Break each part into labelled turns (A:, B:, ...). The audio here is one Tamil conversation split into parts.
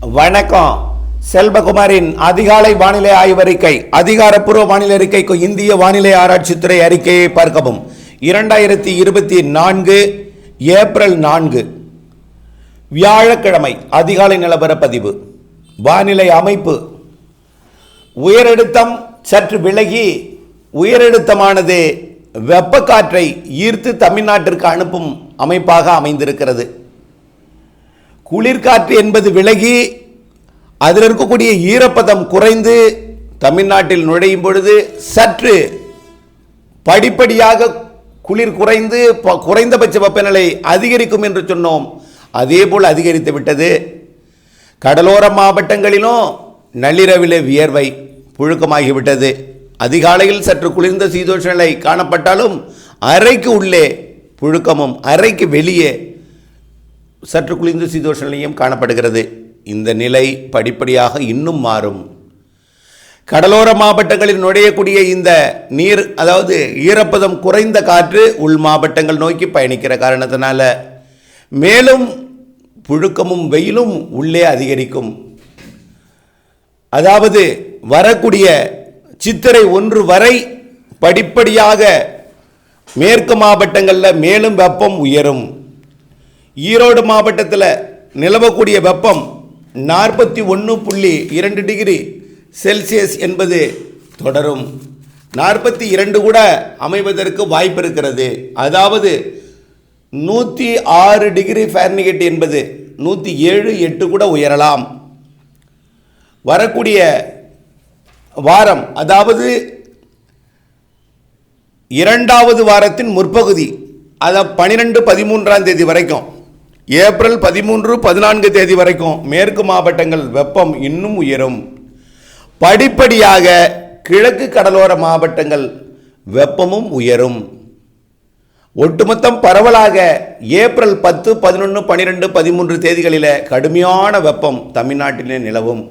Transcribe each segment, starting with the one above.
A: வணக்கம். செல்வகுமாரின் அதிகாலை வானிலை ஆய்வறிக்கை அதிகாரப்பூர்வ வானிலை அறிக்கைக்கு இந்திய வானிலை ஆராய்ச்சித்துறை அறிக்கையை பார்க்கவும். இரண்டாயிரத்தி இருபத்தி நான்கு ஏப்ரல் நான்கு. வியாழக்கிழமை அதிகாலை நிலவரப்பதிவு. வானிலை அமைப்பு. உயரழுத்தம் சற்று விலகி உயரழுத்தமானது வெப்பக்காற்றை ஈர்த்து தமிழ்நாட்டிற்கு அனுப்பும் அமைப்பாக அமைந்திருக்கிறது. குளிர்காற்று என்பது விலகி அதில் இருக்கக்கூடிய ஈரப்பதம் குறைந்து தமிழ்நாட்டில் நுழையும் பொழுது சற்று படிப்படியாக குளிர் குறைந்து ப- குறைந்தபட்ச வெப்பநிலை அதிகரிக்கும் என்று சொன்னோம். அதே போல் அதிகரித்து விட்டது. கடலோர மாவட்டங்களிலும் நள்ளிரவில் வியர்வை புழுக்கமாகிவிட்டது அதிகாலையில் சற்று குளிர்ந்த சீதோஷ நிலை காணப்பட்டாலும் அறைக்கு உள்ளே புழுக்கமும் அறைக்கு வெளியே சற்று குளிர்ந்த சீதோஷ நிலையும் காணப்படுகிறது. இந்த நிலை படிப்படியாக இன்னும் மாறும். கடலோர மாவட்டங்களில் நுழையக்கூடிய இந்த நீர் அதாவது ஈரப்பதம் குறைந்த காற்று உள் மாவட்டங்கள் நோக்கி பயணிக்கிற காரணத்தினால மேலும் புழுக்கமும் வெயிலும் உள்ளே அதிகரிக்கும். அதாவது வரக்கூடிய சித்திரை ஒன்று வரை படிப்படியாக மேற்கு மாவட்டங்களில் மேலும் வெப்பம் உயரும். ஈரோடு மாவட்டத்தில் நிலவக்கூடிய வெப்பம் நாற்பத்தி ஒன்று புள்ளி இரண்டு டிகிரி செல்சியஸ் என்பது தொடரும். நாற்பத்தி இரண்டு கூட அமைவதற்கு வாய்ப்பு இருக்கிறது. அதாவது நூற்றி ஆறு டிகிரி ஃபேர்னிகேட் என்பது நூற்றி ஏழு எட்டு கூட உயரலாம். வரக்கூடிய வாரம் அதாவது இரண்டாவது வாரத்தின் முற்பகுதி அதை பனிரெண்டு பதிமூன்றாம் தேதி வரைக்கும் ஏப்ரல் பதிமூன்று பதினான்கு தேதி வரைக்கும் மேற்கு மாவட்டங்கள் வெப்பம் இன்னும் உயரும். படிப்படியாக கிழக்கு கடலோர மாவட்டங்கள் வெப்பமும் உயரும். ஒட்டுமொத்தம் பரவலாக ஏப்ரல் பத்து பதினொன்று பன்னிரெண்டு பதிமூன்று தேதிகளில் கடுமையான வெப்பம் தமிழ்நாட்டிலே நிலவும்.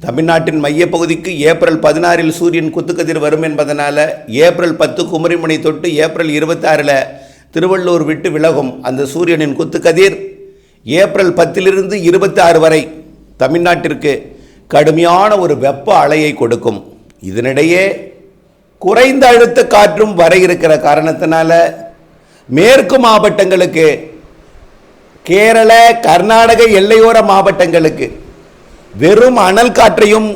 A: தமிழ்நாட்டின் மையப்பகுதிக்கு ஏப்ரல் பதினாறில் சூரியன் குத்துக்கதிர் வரும் என்பதனால் ஏப்ரல் பத்து குமரிமுனை தொட்டு ஏப்ரல் இருபத்தாறில் திருவள்ளூர் விட்டு விலகும் அந்த சூரியனின் குத்துக்கதிர் ஏப்ரல் பத்திலிருந்து இருபத்தி ஆறு வரை தமிழ்நாட்டிற்கு கடுமையான ஒரு வெப்ப அலையை கொடுக்கும். இதனிடையே குறைந்த அழுத்த காற்றும் வர இருக்கிற காரணத்தினால மேற்கு மாவட்டங்களுக்கு கேரள கர்நாடக எல்லையோர மாவட்டங்களுக்கு வெறும் அனல் காற்றையும்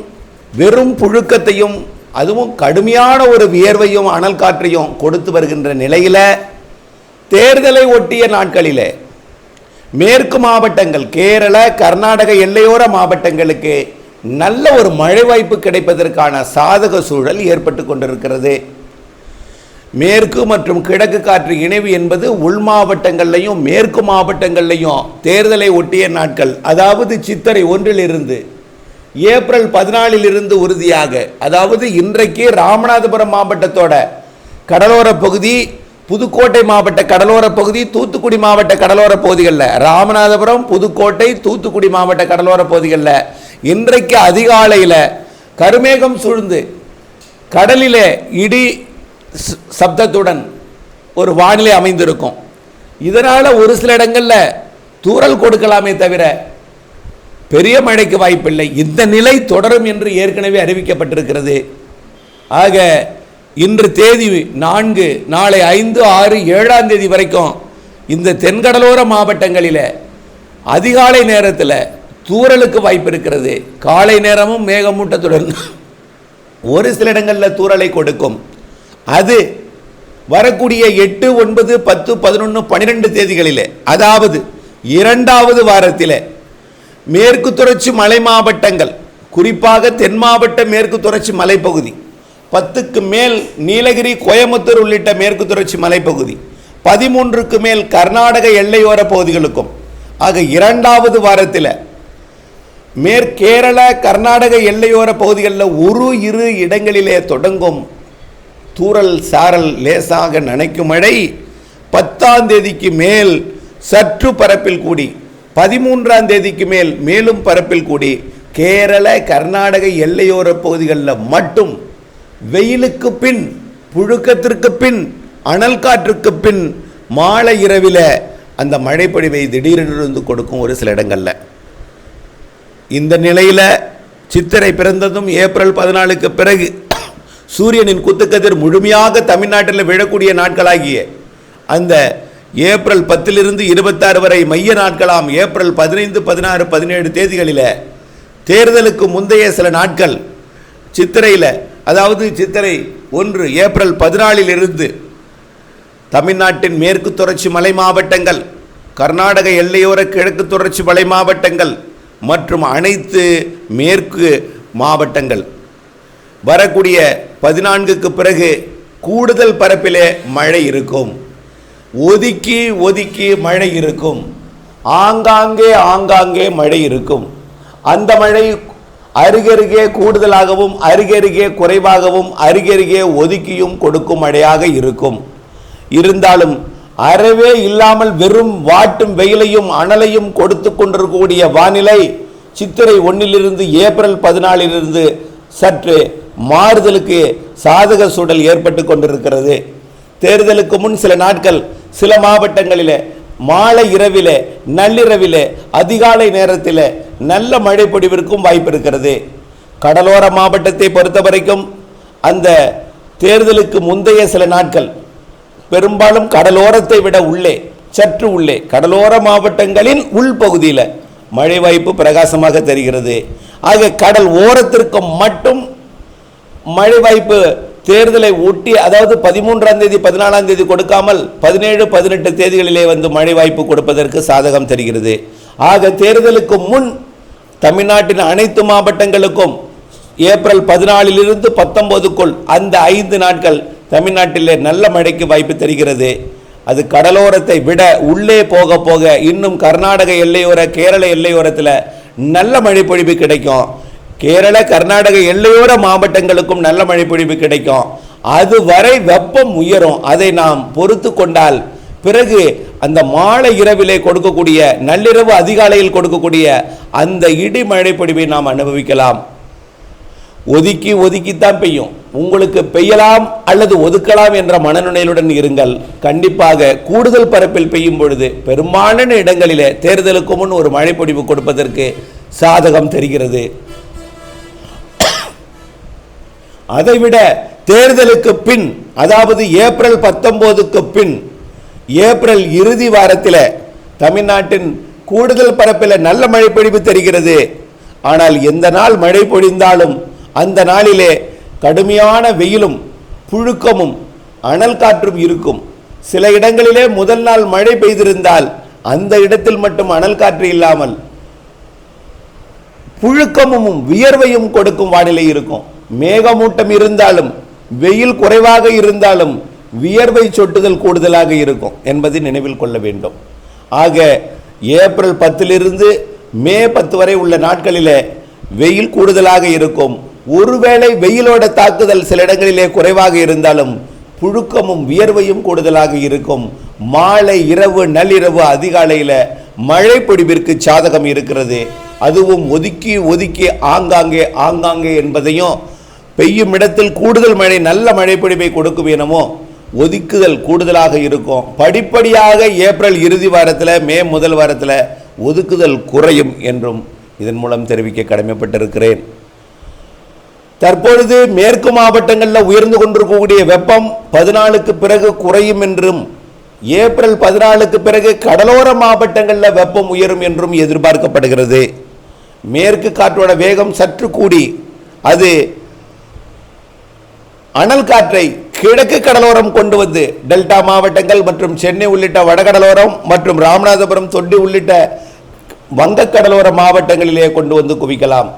A: வெறும் புழுக்கத்தையும் அதுவும் கடுமையான ஒரு வியர்வையும் அனல் காற்றையும் கொடுத்து வருகின்ற நிலையில் தேர்தலை ஒட்டிய நாட்களிலே மேற்கு மாவட்டங்கள் கேரள கர்நாடக எல்லையோர மாவட்டங்களுக்கு நல்ல ஒரு மழை வாய்ப்பு கிடைப்பதற்கான சாதக சூழல் ஏற்பட்டு கொண்டிருக்கிறது. மேற்கு மற்றும் கிழக்கு காற்று இணைவு என்பது உள் மாவட்டங்கள்லையும் மேற்கு மாவட்டங்கள்லையும் தேர்தலை ஒட்டிய நாட்கள் அதாவது சித்திரை ஒன்றிலிருந்து ஏப்ரல் பதினாலில் இருந்து உறுதியாக அதாவது இன்றைக்கு ராமநாதபுரம் மாவட்டத்தோட கடலோர பகுதி புதுக்கோட்டை மாவட்ட கடலோர பகுதி தூத்துக்குடி மாவட்ட கடலோர பகுதிகளில். ராமநாதபுரம் புதுக்கோட்டை தூத்துக்குடி மாவட்ட கடலோர பகுதிகளில். இன்றைக்கு அதிகாலையில் கருமேகம் சூழ்ந்து கடலிலே இடி சப்தத்துடன் ஒரு வானிலை அமைந்திருக்கும். இதனால் ஒரு சில இடங்களில் தூறல் கொடுக்கலாமே தவிர பெரிய மழைக்கு வாய்ப்பில்லை. இந்த நிலை தொடரும் என்று ஏற்கனவே அறிவிக்கப்பட்டிருக்கிறது. ஆக இன்று தேதி நான்கு நாளை ஐந்து ஆறு ஏழாம் தேதி வரைக்கும் இந்த தென்கடலோர மாவட்டங்களில் அதிகாலை நேரத்தில் தூறலுக்கு வாய்ப்பு இருக்கிறது. காலை நேரமும் மேகமூட்டத்துடன் ஒரு சில இடங்களில் தூறலை கொடுக்கும். அது வரக்கூடிய எட்டு ஒன்பது பத்து பதினொன்று பன்னிரெண்டு தேதிகளில் அதாவது இரண்டாவது வாரத்தில் மேற்கு தொடர்ச்சி மலை மாவட்டங்கள் குறிப்பாக தென் மாவட்ட மேற்கு தொடர்ச்சி மலைப்பகுதி பத்துக்கு மேல் நீலகிரி கோயமுத்தூர் உள்ளிட்ட மேற்கு தொடர்ச்சி மலைப்பகுதி பதிமூன்றுக்கு மேல் கர்நாடக எல்லையோர பகுதிகளுக்கும். ஆக இரண்டாவது வாரத்தில் மேற்கேரள கர்நாடக எல்லையோர பகுதிகளில் ஒரு இரு இடங்களிலே தொடங்கும் தூரல் சாரல் லேசாக நனைக்கும் மழை பத்தாம் தேதிக்கு மேல் சற்று பரப்பில் கூடி பதிமூன்றாம் தேதிக்கு மேல் மேலும் பரப்பில் கூடி கேரள கர்நாடக எல்லையோர பகுதிகளில் மட்டும் வெயிலுக்கு பின் புழுக்கத்திற்கு பின் அனல் காற்றுக்கு பின் மாலை இரவில் அந்த மழைப்பொழிவை திடீரென்று கொடுக்கும் ஒரு சில இடங்களில். இந்த நிலையில் சித்திரை பிறந்ததும் ஏப்ரல் பதினாலுக்கு பிறகு சூரியனின் குத்துக்கதிர் முழுமையாக தமிழ்நாட்டில் விழக்கூடிய நாட்களாகிய அந்த ஏப்ரல் பத்திலிருந்து இருபத்தாறு வரை மைய நாட்களாம் ஏப்ரல் பதினைந்து பதினாறு பதினேழு தேதிகளில் தேர்தலுக்கு முந்தைய சில நாட்கள் சித்திரையில் அதாவது சித்திரை ஒன்று ஏப்ரல் பதினாலிலிருந்து தமிழ்நாட்டின் மேற்கு தொடர்ச்சி மலை மாவட்டங்கள் கர்நாடக எல்லையோர கிழக்கு தொடர்ச்சி மலை மாவட்டங்கள் மற்றும் அனைத்து மேற்கு மாவட்டங்கள். வரக்கூடிய பதினான்குக்கு பிறகு கூடுதல் பரப்பிலே மழை இருக்கும். ஒதுக்கி ஒதுக்கி மழை இருக்கும். ஆங்காங்கே ஆங்காங்கே மழை இருக்கும். அந்த மழை அருகருகே கூடுதலாகவும் அருகருகே குறைவாகவும் அருகருகே ஒதுக்கியும் கொடுக்கும் மழையாக இருக்கும். இருந்தாலும் அறவே இல்லாமல் வெறும் வாட்டும் வெயிலையும் அனலையும் கொடுத்து கொண்டிருக்கக்கூடிய வானிலை சித்திரை ஒன்றிலிருந்து ஏப்ரல் பதினாலிலிருந்து சற்று மாறுதலுக்கு சாதக சூழல் ஏற்பட்டு கொண்டிருக்கிறது. தேர்தலுக்கு முன் சில நாட்கள் சில மாவட்டங்களில் மாலை இரவிலே நள்ளிரவிலே அதிகாலை நேரத்தில் நல்ல மழை பொடிவிற்கும் வாய்ப்பு இருக்கிறது. கடலோர மாவட்டத்தை பொறுத்த வரைக்கும் அந்த தேர்தலுக்கு முந்தைய சில நாட்கள் பெரும்பாலும் கடலோரத்தை விட உள்ளே சற்று உள்ளே கடலோர மாவட்டங்களின் உள்பகுதியில் மழை வாய்ப்பு பிரகாசமாக தெரிகிறது. ஆக கடல் ஓரத்திற்கு மட்டும் மழை வாய்ப்பு தேர்தலை ஒட்டி அதாவது பதிமூன்றாம் தேதி பதினாலாம் தேதி கொடுக்காமல் பதினேழு பதினெட்டு தேதிகளிலே வந்து மழை வாய்ப்பு கொடுப்பதற்கு சாதகம் தெரிகிறது. ஆக தேர்தலுக்கு முன் தமிழ்நாட்டின் அனைத்து மாவட்டங்களுக்கும் ஏப்ரல் பதினாலிலிருந்து பத்தொன்பதுக்குள் அந்த ஐந்து நாட்கள் தமிழ்நாட்டிலே நல்ல மழைக்கு வாய்ப்பு தெரிகிறது. அது கடலோரத்தை விட உள்ளே போக போக இன்னும் கர்நாடக எல்லையோர கேரள எல்லையோரத்தில் நல்ல மழை பொழிவு கிடைக்கும். கேரள கர்நாடக எல்லையோர மாவட்டங்களுக்கும் நல்ல மழை பொழிவு கிடைக்கும். அதுவரை வெப்பம் உயரும். அதை நாம் பொறுத்து கொண்டால் பிறகு அந்த மாலை இரவிலே கொடுக்கக்கூடிய நள்ளிரவு அதிகாலையில் கொடுக்கக்கூடிய அந்த இடி மழை பொழிவை நாம் அனுபவிக்கலாம். ஒதுக்கி ஒதுக்கித்தான் பெய்யும். உங்களுக்கு பெய்யலாம் அல்லது ஒதுக்கலாம் என்ற மனநிலையுடன் இருங்கள். கண்டிப்பாக கூடுதல் பரப்பில் பெய்யும் பொழுது பெரும்பாலான இடங்களிலே தேர்தலுக்கு முன் ஒரு மழை பொழிவு கொடுப்பதற்கு சாதகம் தெரிகிறது. அதைவிட தேர்தலுக்கு பின் அதாவது ஏப்ரல் பத்தொம்போதுக்கு பின் ஏப்ரல் இறுதி வாரத்தில் தமிழ்நாட்டின் கூடுதல் பரப்பில் நல்ல மழை பொழிவு தெரிகிறது. ஆனால் எந்த நாள் மழை பொழிந்தாலும் அந்த நாளிலே கடுமையான வெயிலும் புழுக்கமும் அனல் காற்றும் இருக்கும். சில இடங்களிலே முதல் நாள் மழை பெய்திருந்தால் அந்த இடத்தில் மட்டும் அனல் காற்று இல்லாமல் புழுக்கமும் வியர்வையும் கொடுக்கும் வானிலை இருக்கும். மேகமூட்டம் இருந்தாலும் வெயில் குறைவாக இருந்தாலும் வியர்வை சொட்டுதல் கூடுதலாக இருக்கும் என்பதை நினைவில் கொள்ள வேண்டும். ஆக ஏப்ரல் பத்திலிருந்து மே பத்து வரை உள்ள நாட்களிலே வெயில் கூடுதலாக இருக்கும். ஒருவேளை வெயிலோட தாக்குதல் சில இடங்களிலே குறைவாக இருந்தாலும் புழுக்கமும் வியர்வையும் கூடுதலாக இருக்கும். மாலை இரவு நள்ளிரவு அதிகாலையில் மழை பொடிவிற்கு சாதகம் இருக்கிறது. அதுவும் ஒதுக்கி ஒதுக்கி ஆங்காங்கே ஆங்காங்கே என்பதையும் பெய்யும் இடத்தில் கூடுதல் மழை நல்ல மழை பொழிவை கொடுக்கும் எனமோ ஒதுக்குதல் கூடுதலாக இருக்கும். படிப்படியாக ஏப்ரல் இறுதி வாரத்தில் மே முதல் வாரத்தில் ஒதுக்குதல் குறையும் என்றும் இதன் மூலம் தெரிவிக்க கடமைப்பட்டிருக்கிறேன். தற்பொழுது மேற்கு மாவட்டங்களில் உயர்ந்து கொண்டிருக்கக்கூடிய வெப்பம் பதினாலுக்கு பிறகு குறையும் என்றும் ஏப்ரல் பதினாலுக்கு பிறகு கடலோர மாவட்டங்களில் வெப்பம் உயரும் என்றும் எதிர்பார்க்கப்படுகிறது. மேற்கு காற்றோட வேகம் சற்று கூடி அது அனல் காற்றை கிழக்கு கடலோரம் கொண்டு வந்து டெல்டா மாவட்டங்கள் மற்றும் சென்னை உள்ளிட்ட வடகடலோரம் மற்றும் ராமநாதபுரம் தொண்டி உள்ளிட்ட வங்கக்கடலோர மாவட்டங்களிலே கொண்டு வந்து குவிக்கலாம்.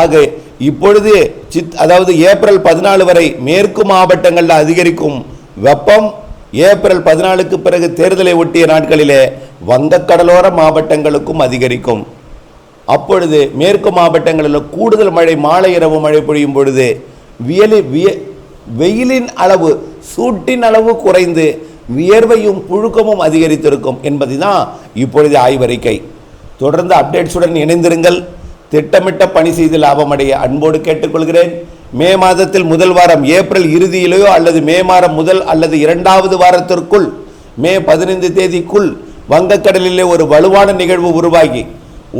A: ஆக இப்பொழுது சித் அதாவது ஏப்ரல் பதினாலு வரை மேற்கு மாவட்டங்களில் அதிகரிக்கும் வெப்பம் ஏப்ரல் பதினாலுக்கு பிறகு தேர்தலை ஒட்டிய நாட்களிலே வங்கக்கடலோர மாவட்டங்களுக்கும் அதிகரிக்கும். அப்பொழுது மேற்கு மாவட்டங்களில் கூடுதல் மழை மாலை இரவு மழை பொழியும் பொழுது வியலி விய வெயிலின் அளவு சூட்டின் அளவு குறைந்து வியர்வையும் புழுக்கமும் அதிகரித்திருக்கும் என்பதை தான் இப்பொழுது ஆய்வறிக்கை. தொடர்ந்து அப்டேட்ஸுடன் இணைந்திருங்கள். திட்டமிட்ட பணி செய்து லாபமடைய அன்போடு கேட்டுக்கொள்கிறேன். மே மாதத்தில் முதல் வாரம் ஏப்ரல் இறுதியிலேயோ அல்லது மே மாதம் முதல் அல்லது இரண்டாவது வாரத்திற்குள் மே பதினைந்து தேதிக்குள் வங்கக்கடலிலே ஒரு வலுவான நிகழ்வு உருவாகி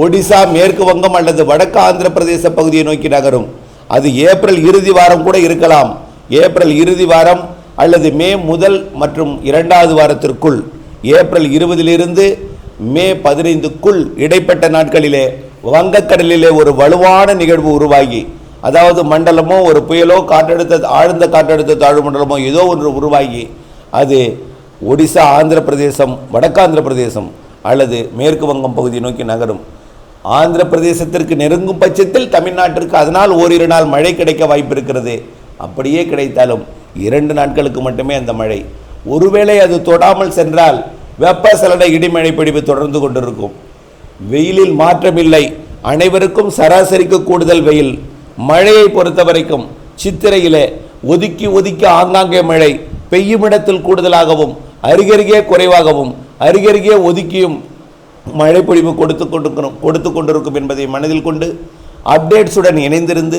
A: ஒடிசா மேற்கு வங்கம் அல்லது வடக்கு ஆந்திர பிரதேச பகுதியை நோக்கி நகரும். அது ஏப்ரல் இறுதி வாரம் கூட இருக்கலாம். ஏப்ரல் இறுதி வாரம் அல்லது மே முதல் மற்றும் இரண்டாவது வாரத்திற்குள் ஏப்ரல் இருபதிலிருந்து மே பதினைந்துக்குள் இடைப்பட்ட நாட்களிலே வங்கக்கடலிலே ஒரு வலுவான நிகழ்வு உருவாகி அதாவது மண்டலமோ ஒரு புயலோ காற்றழுத்த ஆழ்ந்த காற்றழுத்த தாழ்வு மண்டலமோ ஏதோ ஒன்று உருவாகி அது ஒடிசா ஆந்திர பிரதேசம் வடக்காந்திர பிரதேசம் அல்லது மேற்கு வங்கம் பகுதியை நோக்கி நகரும். ஆந்திர பிரதேசத்திற்கு நெருங்கும் பட்சத்தில் தமிழ்நாட்டிற்கு அதனால் ஓரிரு நாள் மழை கிடைக்க வாய்ப்பு இருக்கிறது. அப்படியே கிடைத்தாலும் இரண்டு நாட்களுக்கு மட்டுமே அந்த மழை. ஒருவேளை அது தொடாமல் சென்றால் வெப்பசலன இடிமழை பிடிப்பு தொடர்ந்து கொண்டிருக்கும். வெயிலில் மாற்றமில்லை. அனைவருக்கும் சராசரிக்கு கூடுதல் வெயில். மழையை பொறுத்த வரைக்கும் சித்திரையிலே ஒதுக்கி ஒதுக்கி ஆங்காங்கே மழை பெய்யும் இடத்தில் கூடுதலாகவும் அருகருகே குறைவாகவும் அருகருகே ஒதுக்கியும் மழை பொழிவு கொடுத்து கொண்டிருக்கணும் கொடுத்து கொண்டிருக்கும் என்பதை மனதில் கொண்டு அப்டேட்ஸுடன் இணைந்திருந்து